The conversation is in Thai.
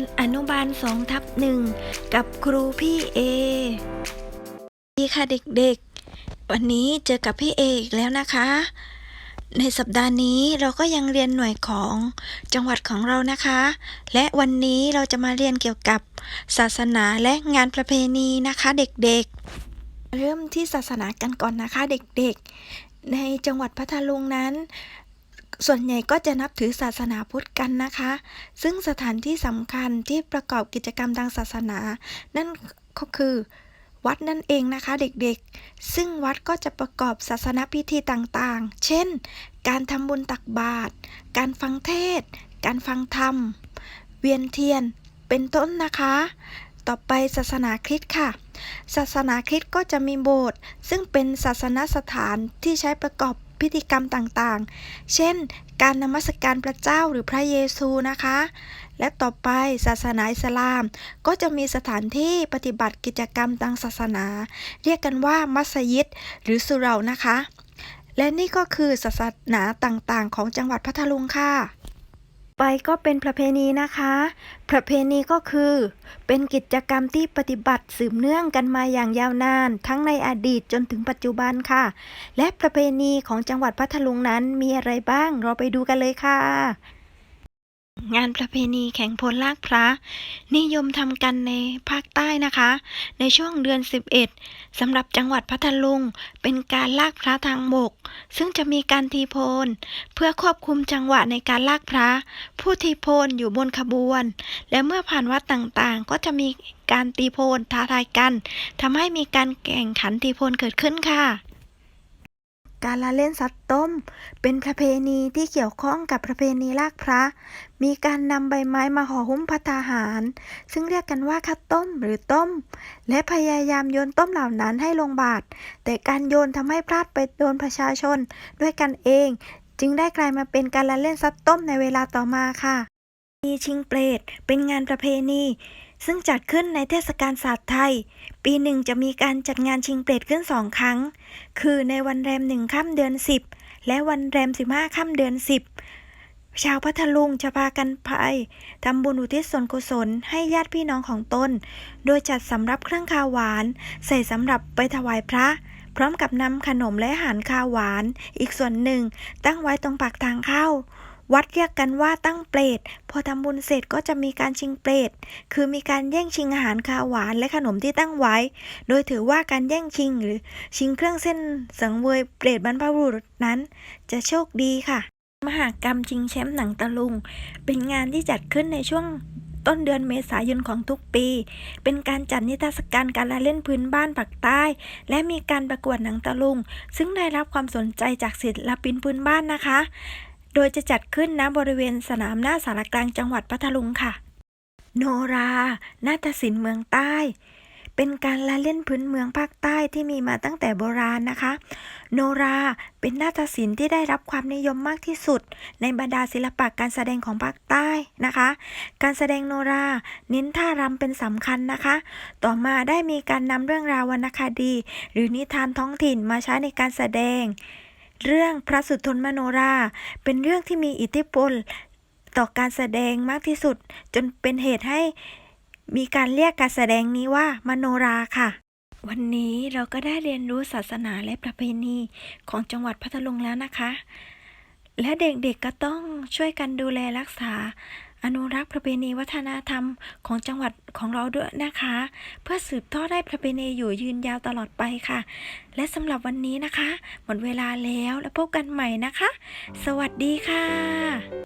นอนุบาลสองทับหนึ่งกับครูพี่เอดีค่ะเด็กๆ วันนี้เจอกับพี่เออีกแล้วนะคะ ในสัปดาห์นี้เราก็ยังเรียนหน่วยของจังหวัดของเรานะคะ และวันนี้เราจะมาเรียนเกี่ยวกับศาสนาและงานประเพณีนะคะเด็กๆ เริ่มที่ศาสนากันก่อนนะคะเด็กๆ ในจังหวัดพัทลุงนั้น ส่วนใหญ่ก็จะนับถือศาสนาพุทธกันนะคะ ซึ่งสถานที่สำคัญที่ประกอบกิจกรรมทางศาสนา นั่นก็คือวัดนั่นเองนะคะเด็กๆ ซึ่งวัดก็จะประกอบศาสนพิธีต่างๆ เช่น การทำบุญตักบาตร การฟังเทศ การฟังธรรม เวียนเทียน เป็นต้นนะคะ ต่อไปศาสนาคริสต์ค่ะ ศาสนาคริสต์ก็จะมีโบสถ์ซึ่งเป็นศาสนสถานที่ใช้ประกอบ พิธีกรรมต่างๆ เช่น การนมัสการพระเจ้าหรือพระเยซูนะคะ และต่อไปศาสนาอิสลาม ก็จะมีสถานที่ปฏิบัติกิจกรรมทางศาสนา เรียกกันว่ามัสยิดหรือสุเหรานะคะ และนี่ก็คือศาสนาต่างๆ ของจังหวัดพัทลุงค่ะ ไปก็เป็นประเพณีนะคะ ประเพณีก็คือ เป็นกิจกรรมที่ปฏิบัติสืบเนื่องกันมาอย่างยาวนาน ทั้งในอดีตจนถึงปัจจุบันค่ะ และประเพณีของจังหวัดพัทลุงนั้นมีอะไรบ้าง เราไปดูกันเลยค่ะ งานประเพณีแข่งพลลากพระ นิยมทำกันในภาคใต้นะคะ ในช่วงเดือน 11สำหรับจังหวัดพัทลุง เป็นการลากพระทางบก ซึ่งจะมีการทีโพนเพื่อควบคุมจังหวะในการลากพระ ผู้ทีโพนอยู่บนขบวน และเมื่อผ่านวัดต่างๆ ก็จะมีการตีโพนท้าทายกันทำให้มีการแข่งขันตีโพนเกิดขึ้นค่ะ การละเล่นสัตว์ต้ม เป็นประเพณีที่เกี่ยวข้องกับประเพณีลากพระ มีการนำใบไม้มาห่อหุ้มพัตาหาร ซึ่งเรียกกันว่าข้าวต้มหรือต้ม และพยายามโยนต้มเหล่านั้นให้ลงบาตรแต่การโยนทำให้พลาดไปโดนประชาชน ด้วยกันเอง จึงได้กลายมาเป็นการละเล่นซัดต้มในเวลาต่อมาค่ะ มีชิงเปรตเป็นงานประเพณี ซึ่งจัดขึ้นในเทศกาลศาสตร์ไทย ปีหนึ่งจะมีการจัดงานชิงเปรตขึ้นสองครั้ง คือในวันแรมหนึ่งค่ำเดือนสิบและวันแรมสิบห้าค่ำเดือนสิบชาวพัทลุงจะพากันไปทำบุญอุทิศส่วนกุศลให้ญาติพี่น้องของตน โดยจัดสำรับเครื่องคาวหวาน ใส่สำหรับไปถวายพระ พร้อมกับนำขนมและอาหารคาวหวาน อีกส่วนหนึ่งตั้งไว้ตรงปากทางเข้า วัดเรียกกันว่าตั้งเปรตพอทำบุญเสร็จก็จะมีการชิงเปรตคือมีการแย่งชิงอาหารคาวหวานและขนมที่ตั้งไว้ โดยถือว่าการแย่งชิงหรือชิงเครื่องเส้นสังเวยเปรตบรรพบุรุษนั้น จะโชคดีค่ะ มหากรรมชิงแชมป์หนังตะลุง เป็นงานที่จัดขึ้นในช่วงต้นเดือนเมษายนของทุกปี เป็นการจัดนิทรรศการการละเล่นพื้นบ้านภาคใต้ และมีการประกวดหนังตะลุง ซึ่งได้รับความสนใจจากศิลปินพื้นบ้านนะคะ โดยจะจัดขึ้นณบริเวณสนามหน้าสารกลางจังหวัดพัทลุงค่ะ โนรา นาฏศิลป์เมืองใต้ เป็นการละเล่นพื้นเมืองภาคใต้ที่มีมาตั้งแต่โบราณนะคะ โนราเป็นนาฏศิลป์ที่ได้รับความนิยมมากที่สุด ในบรรดาศิลปะการแสดงของภาคใต้นะคะ การแสดงโนรา เน้นท่ารำเป็นสำคัญนะคะ ต่อมาได้มีการนำเรื่องราววรรณคดี หรือนิทานท้องถิ่นมาใช้ในการแสดง เรื่องพระสุทนมโนรา เป็นเรื่องที่มีอิทธิพลต่อการแสดงมากที่สุด จนเป็นเหตุให้มีการเรียกการแสดงนี้ว่ามโนราค่ะ วันนี้เราก็ได้เรียนรู้ศาสนาและประเพณีของจังหวัดพัทลุงแล้วนะคะ และเด็กๆก็ต้องช่วยกันดูแลรักษา อนุรักษ์ประเพณีวัฒนธรรมของจังหวัดของเราด้วยนะคะ เพื่อสืบทอดให้ประเพณีอยู่ยืนยาวตลอดไปค่ะ และสำหรับวันนี้นะคะ หมดเวลาแล้วแล้วพบกันใหม่นะคะ สวัสดีค่ะ